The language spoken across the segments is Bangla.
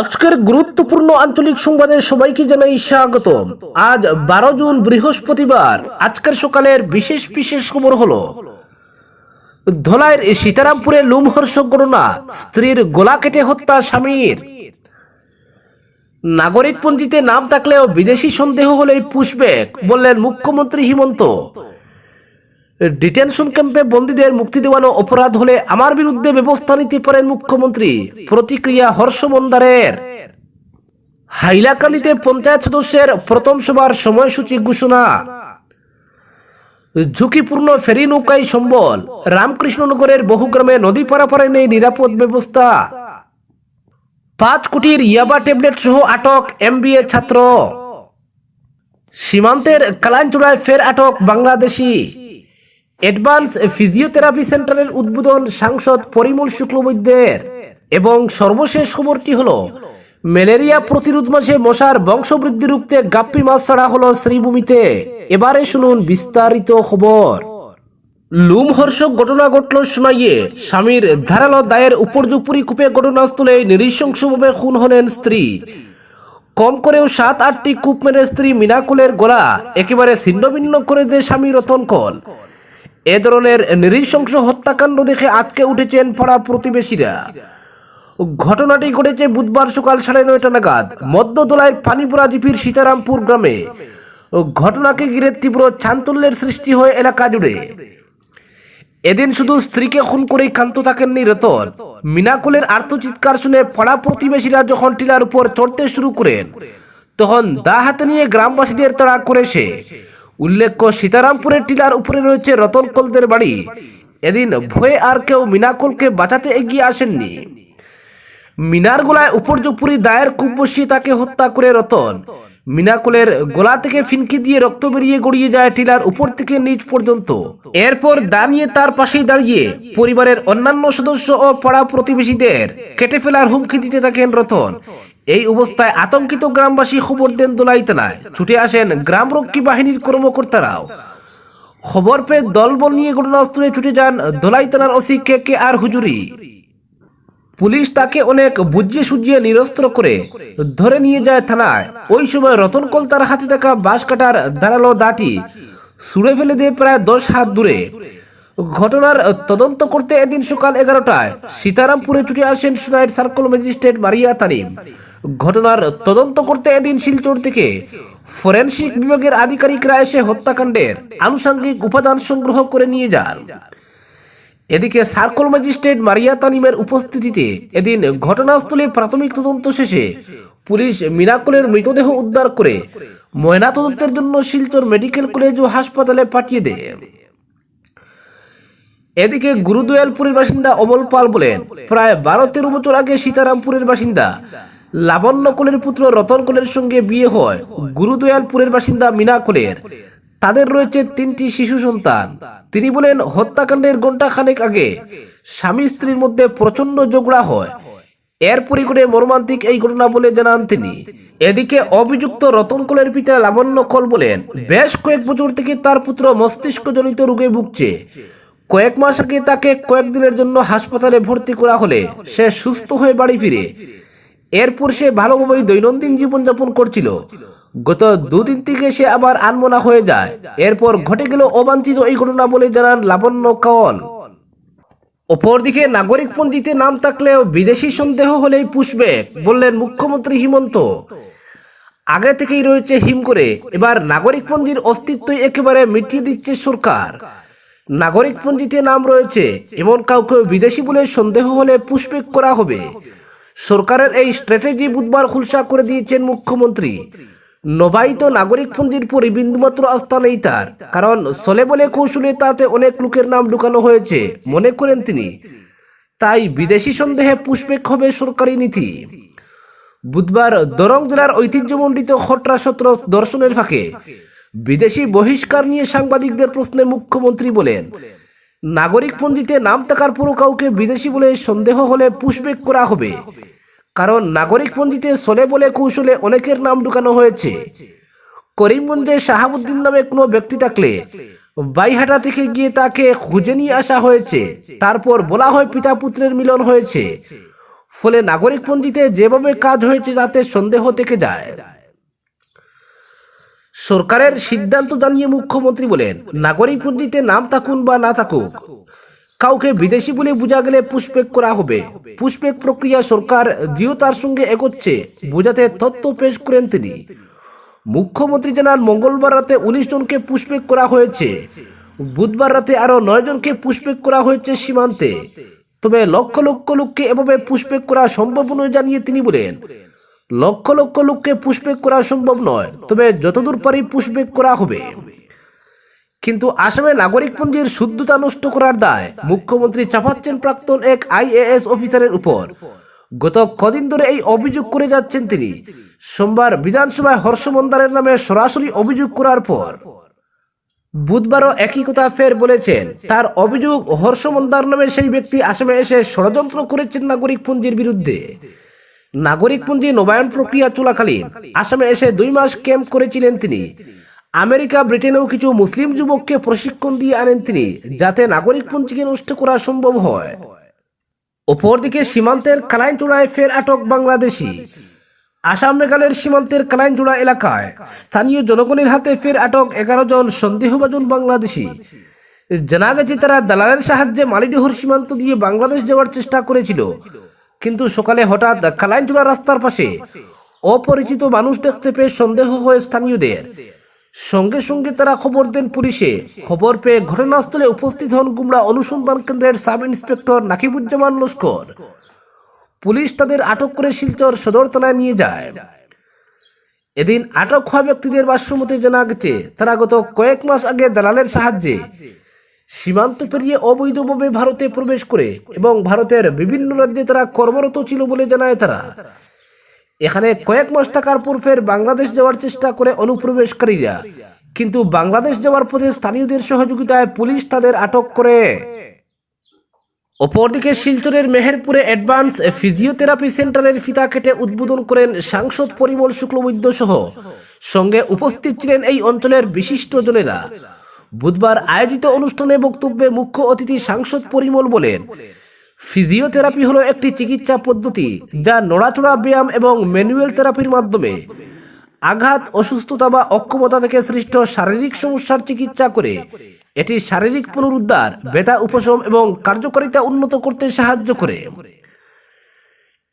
আজকের গুরুত্বপূর্ণ আঞ্চলিক সংবাদে সবাইকে জানাই স্বাগত আজ বারো জুন, বৃহস্পতিবার। আজকের সকালের বিশেষ বিশেষ খবর হলো, ধলাইয়ের সীতারামপুরে লুমহর্ষক ঘটনা, স্ত্রীর গলা কেটে হত্যা স্বামীর। নাগরিকপঞ্জিতে নাম থাকলেও বিদেশি সন্দেহ হলেই পুষবেক বললেন মুখ্যমন্ত্রী হিমন্ত। ডিটেনশন ক্যাম্পে বন্দীদের মুক্তি দেওয়ানো অপরাধ হলে আমার বিরুদ্ধে ব্যবস্থা নিতে পারেন মুখ্যমন্ত্রী। প্রতিক্রিয়া হর্ষ মন্দারের। হাইলাকান্দিতে পঞ্চায়েত সদস্যের প্রথম সভার সময়সূচি ঘোষণা। ঝুঁকিপূর্ণ ফেরি নৌকাই সম্বল। রামকৃষ্ণনগরের বহু গ্রামে নদী পারাপারে নেই নিরাপদ ব্যবস্থা। পাঁচ কোটির ইয়াবা ট্যাবলেট সহ আটক এমবিএ ছাত্র। সীমান্তের কালাঞ্চুড়ায় ফের আটক বাংলাদেশি। অ্যাডভান্স ফিজিওথেরাপি সেন্টারের উদ্বোধন সাংসদ পরিমল শুক্লবৈদ্যের। এবং সর্বশেষ খবরটি হলো, ম্যালেরিয়া প্রতিরোধ মাসে মশার বংশবৃদ্ধি রুখতে গাপ্পি মাছ ছাড়া হলো শ্রীভূমিতে। এবারে শুনুন বিস্তারিত খবর। লুমহর্ষক ঘটনা ঘটল শোনাইয়ে স্বামীর ধারালো দায়ের উপর্যুপুরি কূপে ঘটনাস্থলে নৃশংসভাবে খুন হলেন স্ত্রী। কম করেও সাত, আটটি কূপ মেরে স্ত্রী মিনাকুলের গলা একেবারে ছিন্নভিন্ন করে দেয় স্বামী রতন কল। এ ধরনের নৃশংস হত্যাকাণ্ড দেখে আজকে উঠেছেন পাড়া প্রতিবেশীরা। ঘটনাটি ঘটেছে বুধবার সকাল সাড়ে নয়টা নাগাদ মধ্যদোলায় পানিপুরা জিপির সীতারামপুর গ্রামে। ঘটনাকে ঘিরে তীব্র চাঞ্চল্যের সৃষ্টি হয় এলাকা জুড়ে। এদিন শুধু স্ত্রীকে খুন করেই ক্ষান্ত থাকেননি রতন। মিনাকুলের আর্তচিৎকার শুনে পাড়া প্রতিবেশীরা যখন টিলার উপর চড়তে শুরু করেন, তখন দা হাতে নিয়ে গ্রামবাসীদের তাড়া করে সে উল্লেখ্য, সীতারামপুরের টিলার উপরে রয়েছে রতন কলদের বাড়ি। এদিন ভয়ে আর কেউ মিনাকুলকে বাঁচাতে এগিয়ে আসেননি। মিনার গলায় উপর্যুপুরি দায়ের কূপ বসিয়ে তাকে হত্যা করে রতন। মিনাকুলের গলা থেকে ফিনকি দিয়ে রক্ত বেরিয়ে গড়িয়ে যায় টিলার উপর থেকে নিচ পর্যন্ত। এরপর দাঁড়িয়ে তার পাশেই দাঁড়িয়ে পরিবারের অন্যান্য সদস্য ও পাড়া প্রতিবেশীদের কেটে ফেলার হুমকি দিতে থাকেন রতন। এই অবস্থায় আতঙ্কিত গ্রামবাসী খবর দেন দোলাইতলায় ছুটে আসেন গ্রামরক্ষী বাহিনীর কর্মকর্তারাও। খবর পেয়ে দলবল নিয়ে ঘটনাস্থলে ছুটে যান দোলাই থানার ওসি কে কে আর হুজুরি। পুলিশ তাকে অনেক বুঝিয়ে সুজিয়ে নিরস্ত্র করে ধরে নিয়ে যায় থানায়। ওই সময় রতন কল তার হাতে থাকা বাঁশ কাটার ধারালো দাটি ছুঁড়ে ফেলে দিয়ে প্রায় দশ হাত দূরে। ঘটনার তদন্ত করতে এদিন সকাল এগারোটায় সীতারামপুরে ছুটে আসেন সুনাইট সার্কেল ম্যাজিস্ট্রেট মারিয়া তানিম। ঘটনার তদন্ত করতে এদিন শিলচর থেকে। ফরেনসিক বিভাগের আধিকারিকরা এসে হত্যাকাণ্ডের আনুষঙ্গিক উপাদান সংগ্রহ করে নিয়ে যান। এদিকে সার্কল ম্যাজিস্ট্রেট মারিয়া তানিমের উপস্থিতিতে এদিন ঘটনাস্থলে প্রাথমিক তদন্ত শেষে পুলিশ মিনাকুলের মৃতদেহ উদ্ধার করে ময়নাতদন্তের জন্য শিলচর মেডিকেল কলেজ ও হাসপাতালে পাঠিয়ে দেয়। এদিকে গুরুদয়ালপুরের বাসিন্দা অমল পাল বলেন, প্রায় বারো তেরো বছর আগে সীতারামপুরের বাসিন্দা লাবণ্য কোলের পুত্র রতন কোলের সঙ্গে বিয়ে হয়। গুরুদয়ালপুরের বাসিন্দা মিনা কোলের। তাদের রয়েছে তিনটি শিশু সন্তান। তিনি বলেন, হত্যাকাণ্ডের ঘণ্টা খানেক আগে স্বামী স্ত্রীর মধ্যে প্রচণ্ড ঝগড়া হয়। এর পরিকরে মর্মান্তিক এই ঘটনা বলে জানান তিনি। এদিকে অভিযুক্ত রতন কোলের পিতা লাবণ্য কল বলেন, বেশ কয়েক বছর থেকে তার পুত্র মস্তিষ্কজনিত রোগে ভুগছে। কয়েক মাস আগে তাকে কয়েকদিনের জন্য হাসপাতালে ভর্তি করা হলে সে সুস্থ হয়ে বাড়ি ফিরে। এরপর সে ভালোভাবেই দৈনন্দিন জীবনযাপন করছিল। গত দুদিন থেকে সে আবার আনমনা হয়ে যায়। এরপর ঘটে গেল অবাঞ্ছিত এই ঘটনা বলে জানান লাবণ্য কল অপরদিকে নাগরিকপঞ্জিতে নাম থাকলেও বিদেশি সন্দেহ হলেই পুষবে, বললেন মুখ্যমন্ত্রী হিমন্ত। আগে থেকেই রয়েছে হিম করে, এবার নাগরিকপঞ্জির অস্তিত্ব একেবারে মিটিয়ে দিচ্ছে সরকার। নাগরিকপঞ্জিতে নাম রয়েছে, এমন কাউকে বিদেশি বলে সন্দেহ হলে পুষ্পেক করা হবে। সরকারের এই স্ট্র্যাটেজি বুধবার খুলসা করে দিয়েছেন মুখ্যমন্ত্রী। নবায়িত নাগরিকপঞ্জির পরে বিন্দুমাত্র আস্থা নেই তার। কারণ সলে বলে কৌশলে তাতে অনেক লোকের নাম ঢুকানো হয়েছে, মনে করেন তিনি। তাই বিদেশি সন্দেহে পুষ্পেক হবে সরকারি নীতি। বুধবার দরং জেলার ঐতিহ্যমণ্ডিত খটরা সত্র দর্শনের ফাঁকে বিদেশি বহিষ্কার নিয়ে সাংবাদিকদের প্রশ্নে মুখ্যমন্ত্রী বলেন নাগরিকপঞ্জিতে নাম থাকার পুরো কাউকে বিদেশি বলে সন্দেহ হলে পুষবেক করা হবে। কারণ নাগরিকপঞ্জিতে সলে বলে কৌশলে অনেকের নাম ঢুকানো হয়েছে। করিমগঞ্জে শাহাবুদ্দিন নামে কোনো ব্যক্তি থাকলে বাইহাটা থেকে গিয়ে তাকে খুঁজে নিয়ে আসা হয়েছে। তারপর বলা হয় পিতা পুত্রের মিলন হয়েছে। ফলে নাগরিকপঞ্জিতে যেভাবে কাজ হয়েছে তাতে সন্দেহ থেকে যায়। সরকারের সিদ্ধান্ত জানিয়ে মুখ্যমন্ত্রী বলেন নাগরিকপঞ্জিতে নাম থাকুন বা না থাকুক, কাউকে বিদেশি বলে বোঝা গেলে পুষ্পেক করা হবে। পুষ্পেক প্রক্রিয়া সরকার দৃঢ়তার সঙ্গে এগোচ্ছে, বোঝাতে তথ্য পেশ করেন তিনি। মুখ্যমন্ত্রী জানান, মঙ্গলবার রাতে উনিশ জনকে পুষ্পেক করা হয়েছে। বুধবার রাতে আরও নয় জনকে পুষ্পেক করা হয়েছে সীমান্তে। তবে লক্ষ লক্ষ লোককে এভাবে পুষ্পেক করা সম্ভব নয় জানিয়ে তিনি বলেন লক্ষ লক্ষ লোককে পুষ্পেক করা সম্ভব নয়। তবে যতদূর পারি পুষ্পেক করা হবে। কিন্তু আসামে নাগরিকপঞ্জির শুদ্ধতা নষ্ট করার দায় মুখ্যমন্ত্রী চাপাচ্ছেন প্রাক্তন এক আইএএস অফিসারের উপর। গত কদিন ধরে এই অভিযোগ করে যাচ্ছেন তিনি। সোমবার বিধানসভায় হর্ষমন্দারের নামে সরাসরি অভিযোগ করার পর। বুধবারও একই কথা ফের বলেছেন। তার অভিযোগ হর্ষমন্দার নামে সেই ব্যক্তি আসামে এসে ষড়যন্ত্র করেছেন নাগরিক নাগরিকপঞ্জির বিরুদ্ধে। নাগরিকপঞ্জি নবায়ন প্রক্রিয়া চলাকালীন আসামে এসে দুই মাস ক্যাম্প করেছিলেন তিনি। আমেরিকা, ব্রিটেনেও কিছু মুসলিম যুবককে প্রশিক্ষণ দিয়ে আনেন তিনি, যাতে নাগরিকপঞ্জিকে নষ্ট করা সম্ভব হয়। অপরদিকে সীমান্তের কালাইনচূড়ায় ফের আটক বাংলাদেশি। আসাম মেঘালয়ের সীমান্তের কালাইনচূড়া এলাকায় স্থানীয় জনগণের হাতে ফের আটক এগারো জন সন্দেহভাজন বাংলাদেশি। জানা গেছে তারা দালালের সাহায্যে মালিডহর সীমান্ত দিয়ে বাংলাদেশ যাওয়ার চেষ্টা করেছিল। কিন্তু সকালে হঠাৎ কালাইনচূড়া রাস্তার পাশে অপরিচিত মানুষ দেখতে পেয়ে সন্দেহ হয় স্থানীয়দের। সঙ্গে সঙ্গে তারা খবর দেন পুলিশে। খবর পেয়ে ঘটনাস্থলে উপস্থিত হন গুমরা অনুসন্ধান কেন্দ্রের sub inspector Nakibuzzaman Laskar. Police তাদের আটক করে শিলচর সদর থানায় নিয়ে যায়। এদিন আটক হওয়া ব্যক্তিদের ভাষ্যমতে জানা গেছে। তারা গত কয়েক মাস আগে দালালের সাহায্যে সীমান্ত পেরিয়ে অবৈধভাবে ভারতে প্রবেশ করে এবং ভারতের বিভিন্ন রাজ্যে তারা কর্মরত ছিল বলে জানায় তারা। এখানে কয়েক মাস থাকার পর ফের বাংলাদেশ যাওয়ার চেষ্টা করে অনুপ্রবেশকারীরা। কিন্তু বাংলাদেশ যাওয়ার পথে স্থানীয়দের সহযোগিতায় পুলিশ তাদের আটক করে। অপরদিকে শিলচরের মেহেরপুরে অ্যাডভান্স ফিজিওথেরাপি সেন্টারের ফিতা কেটে উদ্বোধন করেন সাংসদ পরিমল শুক্লবৈদ্য সহ। সঙ্গে উপস্থিত ছিলেন এই অঞ্চলের বিশিষ্ট জনেরা। বুধবার আয়োজিত অনুষ্ঠানে বক্তব্যে মুখ্য অতিথি সাংসদ পরিমল বলেন, ফিজিওথেরাপি হলো একটি চিকিৎসা পদ্ধতি যা নড়াচড়া, ব্যায়াম এবং ম্যানুয়াল থেরাপির মাধ্যমে আঘাত, অসুস্থতা বা অক্ষমতা থেকে সৃষ্ট শারীরিক সমস্যার চিকিৎসা করে। এটি শারীরিক পুনরুদ্ধার, ব্যথা উপশম এবং কার্যকারিতা উন্নত করতে সাহায্য করে।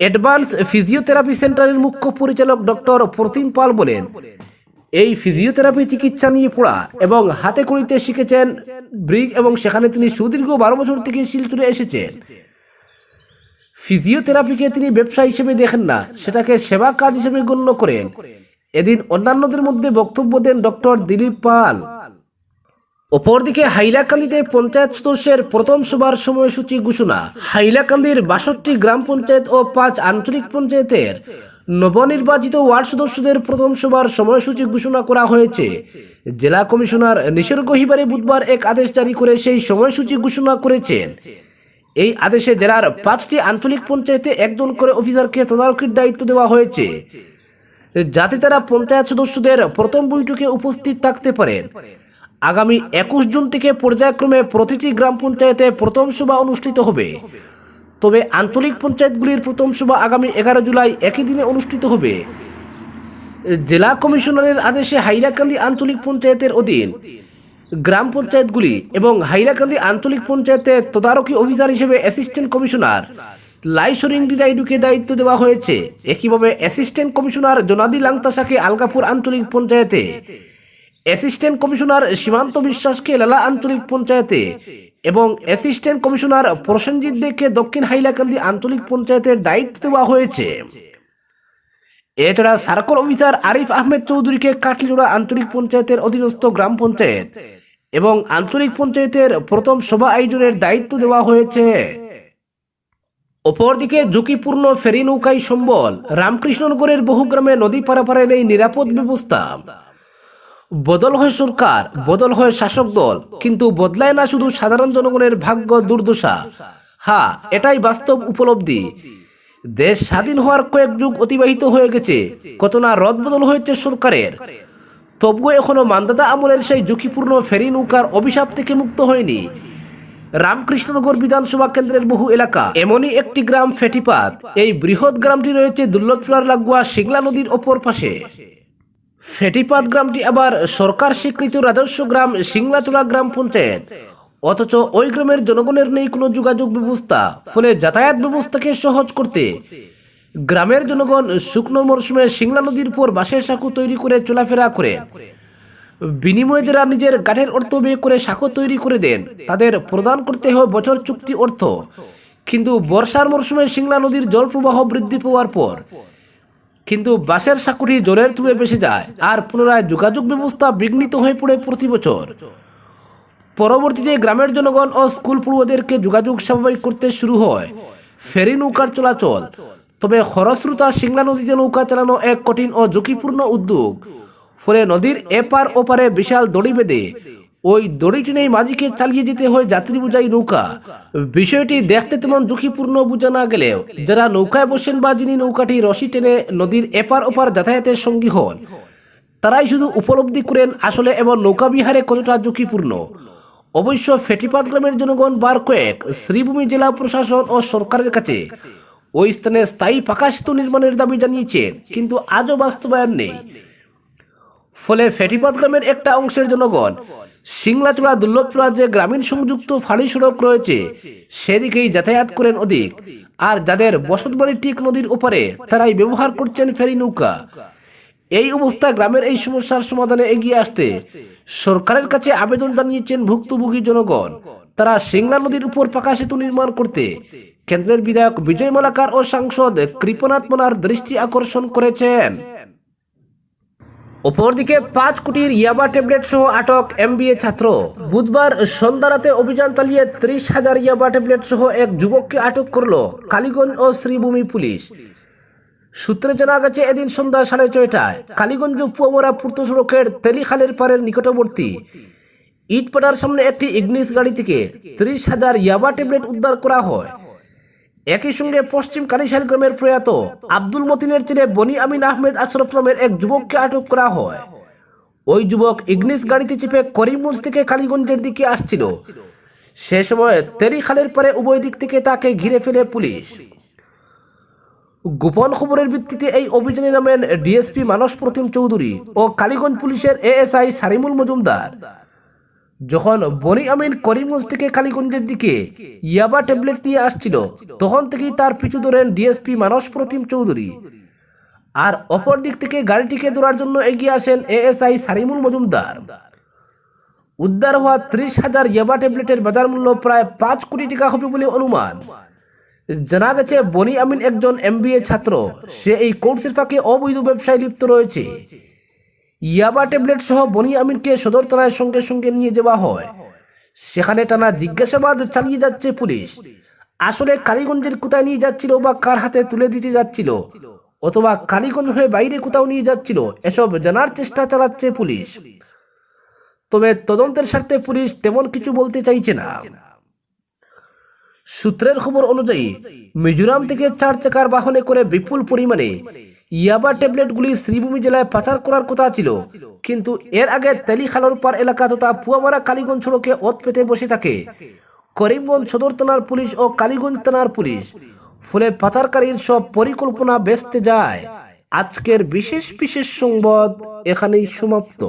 অ্যাডভান্স ফিজিওথেরাপি সেন্টারের মুখ্য পরিচালক ডক্টর প্রতিম পাল বলেন এই ফিজিওথেরাপি চিকিৎসা নিয়ে পড়া এবং হাতে করিতে শিখেছেন ব্রিগ এবং সেখানে তিনি সুদীর্ঘ বারো বছর থেকে শিলচরে এসেছেন। ফিজিওথেরাপিকে তিনি ব্যবসা হিসেবে দেখেন না, সেটাকে সেবা কাজ হিসেবে গণ্য করেন। এদিন অন্যান্যদের মধ্যে বক্তব্য দেন ডক্টর দিলীপ পাল। অপরদিকে হাইলাকান্দিতে পঞ্চায়েত সদস্যের প্রথম সভার সময়সূচি ঘোষণা। হাইলাকান্দির বাষট্টি গ্রাম পঞ্চায়েত ও পাঁচ আঞ্চলিক পঞ্চায়েতের নবনির্বাচিত ওয়ার্ড সদস্যদের প্রথম সভার সময়সূচি ঘোষণা করা হয়েছে। জেলা কমিশনার নিসর্গ হিবারে বুধবার এক আদেশ জারি করে সেই সময়সূচি ঘোষণা করেছেন। এই আদেশে জেলার পাঁচটি আঞ্চলিক পঞ্চায়েতে একজন করে অফিসারকে তদারকির দায়িত্ব দেওয়া হয়েছে। যাতে তারা পঞ্চায়েত সদস্যদের প্রথম বৈঠকে উপস্থিত থাকতে পারেন। আগামী একুশ জুন থেকে পর্যায়ক্রমে প্রতিটি গ্রাম পঞ্চায়েতে প্রথম সভা অনুষ্ঠিত হবে। তবে আঞ্চলিক পঞ্চায়েতগুলির প্রথম সভা আগামী এগারো জুলাই একই দিনে অনুষ্ঠিত হবে। জেলা কমিশনারের আদেশে হাইলাকান্দি আঞ্চলিক পঞ্চায়েতের অধীন গ্রাম পঞ্চায়েতগুলি এবং হাইলাকান্দি আঞ্চলিক পঞ্চায়েতের তদারকি অফিসার হিসেবে অ্যাসিস্ট্যান্ট কমিশনার লাইসরিংডি রাইডুকে দায়িত্ব দেওয়া হয়েছে। একইভাবে অ্যাসিস্ট্যান্ট কমিশনার জোনাদি লাংতাসাকে আলগাপুর আঞ্চলিক পঞ্চায়েতে অ্যাসিস্ট্যান্ট কমিশনার সীমান্ত বিশ্বাসকে লালা আঞ্চলিক পঞ্চায়েতে এবং অ্যাসিস্ট্যান্ট কমিশনার প্রসেনজিৎ দেকে দক্ষিণ হাইলাকান্দি আঞ্চলিক পঞ্চায়েতের দায়িত্ব দেওয়া হয়েছে। এছাড়া সার্কল অফিসার আরিফ আহমেদ চৌধুরীকে কাটলিজোড়া আঞ্চলিক পঞ্চায়েতের অধীনস্থ গ্রাম পঞ্চায়েত এবং আঞ্চলিক পঞ্চায়েতের প্রথম সভা আয়োজনের দায়িত্ব দেওয়া হয়েছে। অপরদিকে ঝুঁকিপূর্ণ ফেরি নৌকাই সম্বল রামকৃষ্ণনগরের বহু গ্রামে নদী পারাপারের নেই নিরাপদ ব্যবস্থা বদল হয় সরকার বদল হয় শাসক দল কিন্তু বদলায় না শুধু সাধারণ জনগণের ভাগ্য দুর্দশা। হ্যাঁ এটাই বাস্তব উপলব্ধি। দেশ স্বাধীন হওয়ার কয়েক যুগ অতিবাহিত হয়ে গেছে কত না রদ বদল হয়েছে সরকারের। তবুও এখনও মান্দাতা আমলের সেই ঝুঁকিপূর্ণ ফেরি নৌকার অভিশাপ থেকে মুক্ত হয়নি। রামকৃষ্ণনগর বিধানসভা কেন্দ্রের বহু এলাকা এমনই একটি গ্রাম ফেটিপাত। এই বৃহৎ গ্রামটি রয়েছে দুর্লভচুয়ার লাগোয়া শিংলা নদীর অপর পাশে। ফেটিপাত গ্রামটি আবার সরকার স্বীকৃত রাজস্ব গ্রাম সিংলাচুলা গ্রাম পঞ্চায়েত। অথচ ওই গ্রামের জনগণের নেই কোনো যোগাযোগ ব্যবস্থা, ফলে যাতায়াত ব্যবস্থাকে সহজ করতে গ্রামের জনগণ শুকনো মরশুমে সিংলা নদীর উপর বাঁশের সাঁকু তৈরি করে চলাফেরা করে। বিনিময়ে যারা নিজের গাঠের অর্থ ব্যয় করে সাঁকো তৈরি করে দেন, তাদের প্রদান করতে হয় বছর চুক্তি অর্থ। কিন্তু বর্ষার মরশুমে সিংলা নদীর জল প্রবাহ বৃদ্ধি পাওয়ার পর কিন্তু বাসের সাঁকুটি জলের তুলে বেসে যায় আর পুনরায় যোগাযোগ ব্যবস্থা বিঘ্নিত হয়ে পড়ে প্রতি বছর। পরবর্তীতে গ্রামের জনগণ ও স্কুল পড়ুয়াদেরকে যোগাযোগ স্বাভাবিক করতে শুরু হয়। ফেরি নৌকার চলাচল। তবে খরস্রোতা সিংলা নদীতে নৌকা চালানো এক কঠিন ও ঝুঁকিপূর্ণ উদ্যোগ। ফলে নদীর এপার ওপারে বিশাল দড়ি বেঁধে ওই দড়ি টেনেই মাঝিকে চালিয়ে যেতে হয় যাত্রী বোঝাই নৌকা। বিষয়টি দেখতে তেমন ঝুঁকিপূর্ণ বোঝা না গেলেও যারা নৌকায় বসেন বা যিনি নৌকাটি রশি টেনে নদীর এপার ওপার যাতায়াতের সঙ্গী হন, তারাই শুধু উপলব্ধি করেন আসলে এমন নৌকা বিহারে কতটা ঝুঁকিপূর্ণ অবশ্য ফেটিপাত গ্রামের জনগণ বার কয়েক শ্রীভূমি জেলা প্রশাসন ও সরকারের কাছে ওই স্থানে স্থায়ী পাকা সেতু নির্মাণের দাবি জানিয়েছেন, কিন্তু আজও বাস্তবায়ন নেই। ফলে ফেটিপাত গ্রামের একটা অংশের জনগণ সিংলাচূড়া দুর্লভচূড়া যে গ্রামীণ সংযুক্ত ফাঁড়ি সড়ক রয়েছে। সেদিকেই যাতায়াত করেন অধিক। আর যাদের বসতবাড়ি ঠিক নদীর ওপারে, তারাই ব্যবহার করছেন ফেরি নৌকা। এই অবস্থা গ্রামের এই সমস্যার সমাধানে এগিয়ে আসতে সরকারের কাছে আবেদন জানিয়েছেন ভুক্তভোগী জনগণ। তারা সিংলা নদীর উপর পাকা সেতু নির্মাণ করতে কেন্দ্রের বিধায়ক বিজয় মালাকার ও সাংসদ কৃপনাথ মোনার দৃষ্টি আকর্ষণ করেছেন। অপরদিকে পাঁচ কোটির ইয়াবা ট্যাবলেট সহ আটক এমবিএ ছাত্র। বুধবার সন্ধ্যা রাতে অভিযান চালিয়ে ত্রিশ হাজার ইয়াবা ট্যাবলেট সহ এক যুবককে আটক করল কালীগঞ্জ ও শ্রীভূমি পুলিশ। সূত্রে জানা গেছে, এদিন সন্ধ্যা সাড়ে ছয়টায় কালীগঞ্জ পুয়ামরা পূর্ত সড়কের তেলিখালের পাড়ের নিকটবর্তী ইটপাড়ার সামনে একটি ইগনিস গাড়ি থেকে ত্রিশ হাজার ইয়াবা ট্যাবলেট উদ্ধার করা হয়। একই সঙ্গে পশ্চিম কানিশাল গ্রামের প্রয়াত আব্দুল মতিনের ছেলে বনি আমিন আহমেদ আশরফ নামের এক যুবককে আটক করা হয়। ওই যুবক ইগনিস গাড়িতে চেপে করিমগঞ্জ থেকে কালীগঞ্জের দিকে আসছিল। সে সময় তেরিখালের পরে উভয় দিক থেকে তাকে ঘিরে ফেলে পুলিশ। গোপন খবরের ভিত্তিতে এই অভিযানে নামেন ডিএসপি মানস প্রতিম চৌধুরী ও কালীগঞ্জ পুলিশের এএসআই সারিমুল মজুমদার। যখন বনি আমিন করিমগঞ্জ থেকে কালীগঞ্জের দিকে ইয়াবা ট্যাবলেট নিয়ে আসছিল, তখন থেকেই তার পিছু ধরেন ডিএসপি মানস প্রতিম চৌধুরী। আর অপর দিক থেকে গাড়িটিকে ধরার জন্য এগিয়ে আসেন এএসআই সারিমুল মজুমদার। উদ্ধার হওয়া ত্রিশ হাজার ইয়াবা ট্যাবলেটের বাজার মূল্য প্রায় পাঁচ কোটি টাকা হবে বলে অনুমান। জানা গেছে, বনি আমিন একজন এমবিএ ছাত্র। সে এই কোর্সের ফাঁকে অবৈধ ব্যবসায় লিপ্ত রয়েছে। ইয়াবা ট্যাবলেট সহ বনি আমিনকে সদর থানায় সঙ্গে সঙ্গে নিয়ে যাওয়া হয়। সেখানে টানা জিজ্ঞাসাবাদ চালিয়ে যাচ্ছে পুলিশ। আসলে কালীগঞ্জের কোথায় নিয়ে যাচ্ছিল বা কার হাতে তুলে দিতে যাচ্ছিল অথবা কালীগঞ্জ হয়ে বাইরে কোথাও নিয়ে যাচ্ছিল, এসব জানার চেষ্টা চালাচ্ছে পুলিশ। তবে তদন্তের স্বার্থে পুলিশ তেমন কিছু বলতে চাইছে না। সূত্রের খবর অনুযায়ী, মিজোরাম থেকে চার চাকার বাহনে করে বিপুল পরিমাণে ইয়াবা ট্যাবলেটগুলি শ্রীভূমি জেলায় পাচার করার কথা ছিল। কিন্তু এর আগে তেলিখালোর পার এলাকা তথা পুয়ামারা কালীগঞ্জ সড়কে ওত পেতে বসে থাকে। করিমগঞ্জ সদর থানার পুলিশ ও কালীগঞ্জ থানার পুলিশ। ফলে পাচারকারীর সব পরিকল্পনা বেসতে যায়। আজকের বিশেষ বিশেষ সংবাদ এখানেই সমাপ্ত।